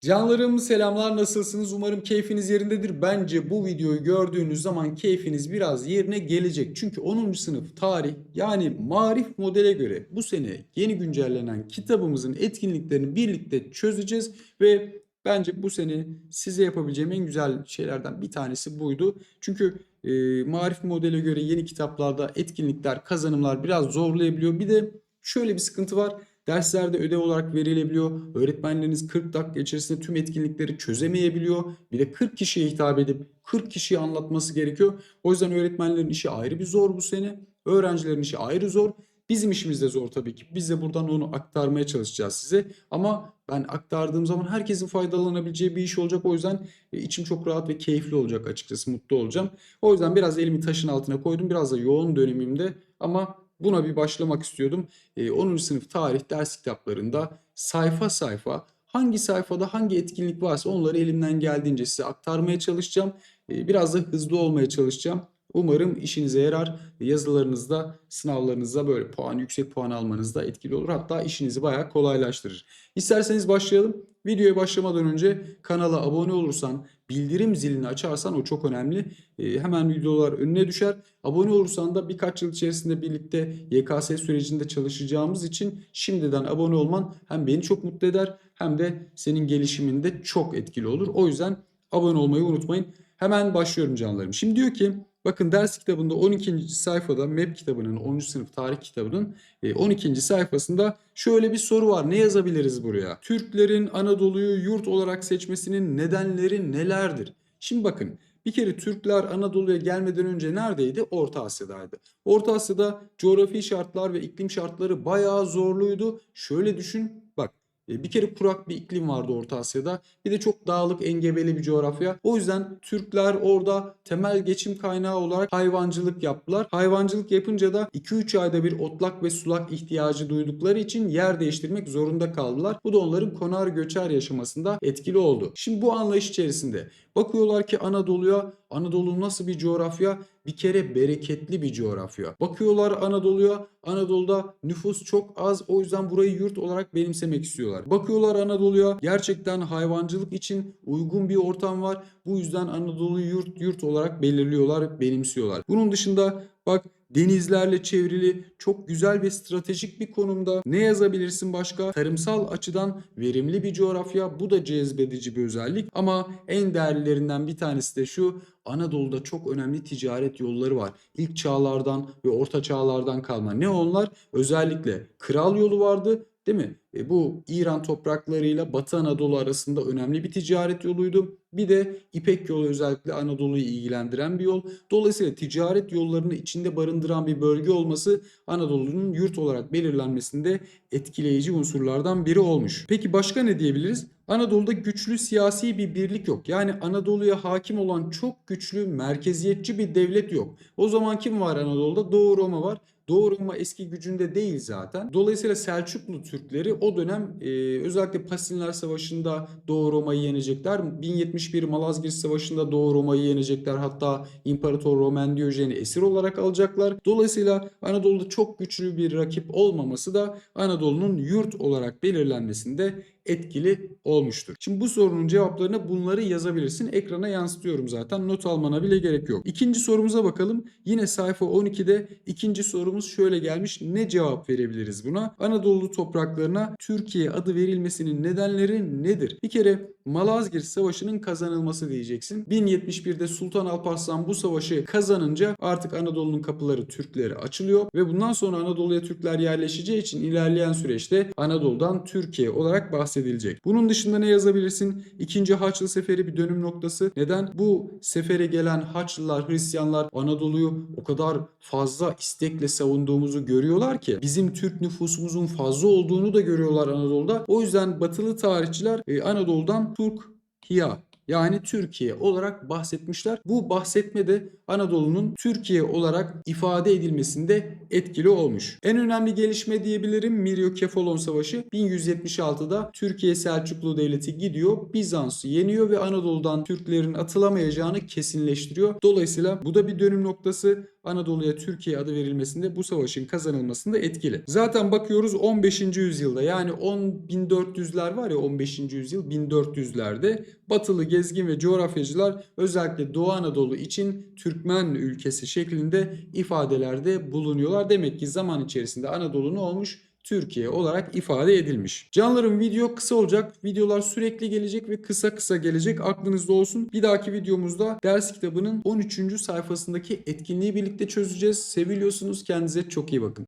Canlarım selamlar nasılsınız? Umarım keyfiniz yerindedir. Bence bu videoyu gördüğünüz zaman keyfiniz biraz yerine gelecek. Çünkü 10. sınıf tarih yani marif modele göre bu sene yeni güncellenen kitabımızın etkinliklerini birlikte çözeceğiz ve bence bu sene size yapabileceğim en güzel şeylerden bir tanesi buydu. Çünkü e, marif modele göre yeni kitaplarda etkinlikler, kazanımlar biraz zorlayabiliyor. Bir de şöyle bir sıkıntı var. Derslerde ödev olarak verilebiliyor. Öğretmenleriniz 40 dakika içerisinde tüm etkinlikleri çözemeyebiliyor. Bir de 40 kişiye hitap edip 40 kişiye anlatması gerekiyor. O yüzden öğretmenlerin işi ayrı bir zor bu sene. Öğrencilerin işi ayrı zor. Bizim işimiz de zor tabii ki. Biz de buradan onu aktarmaya çalışacağız size. Ama ben aktardığım zaman herkesin faydalanabileceği bir iş olacak. O yüzden e, içim çok rahat ve keyifli olacak açıkçası. Mutlu olacağım. O yüzden biraz elimi taşın altına koydum. Biraz da yoğun dönemimde ama buna bir başlamak istiyordum. E, 10. sınıf tarih ders kitaplarında sayfa sayfa hangi sayfada hangi etkinlik varsa onları elimden geldiğince size aktarmaya çalışacağım. E, biraz da hızlı olmaya çalışacağım. Umarım işinize yarar. Yazılarınızda, sınavlarınızda böyle puan, yüksek puan almanızda etkili olur. Hatta işinizi bayağı kolaylaştırır. İsterseniz başlayalım. Videoya başlamadan önce kanala abone olursan, bildirim zilini açarsan o çok önemli. Ee, hemen videolar önüne düşer. Abone olursan da birkaç yıl içerisinde birlikte YKS sürecinde çalışacağımız için şimdiden abone olman hem beni çok mutlu eder hem de senin gelişiminde çok etkili olur. O yüzden abone olmayı unutmayın. Hemen başlıyorum canlarım. Şimdi diyor ki bakın ders kitabında 12. sayfada MEP kitabının 10. sınıf tarih kitabının e, 12. sayfasında şöyle bir soru var. Ne yazabiliriz buraya? Türklerin Anadolu'yu yurt olarak seçmesinin nedenleri nelerdir? Şimdi bakın bir kere Türkler Anadolu'ya gelmeden önce neredeydi? Orta Asya'daydı. Orta Asya'da coğrafi şartlar ve iklim şartları bayağı zorluydu. Şöyle düşün bak e, bir kere kurak bir iklim vardı Orta Asya'da. Bir de çok dağlık, engebeli bir coğrafya. O yüzden Türkler orada temel geçim kaynağı olarak hayvancılık yaptılar. Hayvancılık yapınca da 2-3 ayda bir otlak ve sulak ihtiyacı duydukları için yer değiştirmek zorunda kaldılar. Bu da onların konar göçer yaşamasında etkili oldu. Şimdi bu anlayış içerisinde bakıyorlar ki Anadolu'ya Anadolu nasıl bir coğrafya? Bir kere bereketli bir coğrafya. Bakıyorlar Anadolu'ya. Anadolu'da nüfus çok az. O yüzden burayı yurt olarak benimsemek istiyorlar. Bakıyorlar Anadolu'ya. Gerçekten hayvancılık için uygun bir ortam var. Bu yüzden Anadolu'yu yurt yurt olarak belirliyorlar, benimsiyorlar. Bunun dışında bak denizlerle çevrili çok güzel ve stratejik bir konumda. Ne yazabilirsin başka? Tarımsal açıdan verimli bir coğrafya. Bu da cezbedici bir özellik. Ama en değerlilerinden bir tanesi de şu. Anadolu'da çok önemli ticaret yolları var. İlk çağlardan ve orta çağlardan kalma. Ne onlar? Özellikle kral yolu vardı. Değil mi? E, bu İran topraklarıyla Batı Anadolu arasında önemli bir ticaret yoluydu. Bir de İpek yolu özellikle Anadolu'yu ilgilendiren bir yol. Dolayısıyla ticaret yollarını içinde barındıran bir bölge olması Anadolu'nun yurt olarak belirlenmesinde etkileyici unsurlardan biri olmuş. Peki başka ne diyebiliriz? Anadolu'da güçlü siyasi bir birlik yok. Yani Anadolu'ya hakim olan çok güçlü merkeziyetçi bir devlet yok. O zaman kim var Anadolu'da? Doğu Roma var. Doğu Roma eski gücünde değil zaten. Dolayısıyla Selçuklu Türkleri o dönem e, özellikle Pasinler Savaşı'nda Doğu Roma'yı yenecekler. 1071 Malazgirt Savaşı'nda Doğu Roma'yı yenecekler. Hatta İmparator Roman Diyojen'i esir olarak alacaklar. Dolayısıyla Anadolu'da çok güçlü bir rakip olmaması da Anadolu'nun yurt olarak belirlenmesinde etkili olmuştur. Şimdi bu sorunun cevaplarına bunları yazabilirsin. Ekrana yansıtıyorum zaten. Not almana bile gerek yok. İkinci sorumuza bakalım. Yine sayfa 12'de ikinci sorumuz şöyle gelmiş. Ne cevap verebiliriz buna? Anadolu topraklarına Türkiye adı verilmesinin nedenleri nedir? Bir kere Malazgirt Savaşı'nın kazanılması diyeceksin. 1071'de Sultan Alparslan bu savaşı kazanınca artık Anadolu'nun kapıları Türklere açılıyor ve bundan sonra Anadolu'ya Türkler yerleşeceği için ilerleyen süreçte Anadolu'dan Türkiye olarak bahsedilecek. Bunun dışında ne yazabilirsin? İkinci Haçlı Seferi bir dönüm noktası. Neden? Bu sefere gelen Haçlılar, Hristiyanlar Anadolu'yu o kadar fazla istekle savunduğumuzu görüyorlar ki bizim Türk nüfusumuzun fazla olduğunu da görüyorlar Anadolu'da. O yüzden batılı tarihçiler e, Anadolu'dan Turk-Hiya yani Türkiye olarak bahsetmişler. Bu bahsetme de Anadolu'nun Türkiye olarak ifade edilmesinde etkili olmuş. En önemli gelişme diyebilirim Miryo-Kefalon Savaşı. 1176'da Türkiye Selçuklu Devleti gidiyor, Bizans'ı yeniyor ve Anadolu'dan Türklerin atılamayacağını kesinleştiriyor. Dolayısıyla bu da bir dönüm noktası. Anadolu'ya Türkiye adı verilmesinde bu savaşın kazanılmasında etkili. Zaten bakıyoruz 15. yüzyılda yani 10 1400'ler var ya 15. yüzyıl 1400'lerde batılı gezgin ve coğrafyacılar özellikle Doğu Anadolu için Türkmen ülkesi şeklinde ifadelerde bulunuyorlar. Demek ki zaman içerisinde Anadolu ne olmuş? Türkiye olarak ifade edilmiş. Canlarım video kısa olacak. Videolar sürekli gelecek ve kısa kısa gelecek. Aklınızda olsun. Bir dahaki videomuzda ders kitabının 13. sayfasındaki etkinliği birlikte çözeceğiz. Seviliyorsunuz. Kendinize çok iyi bakın.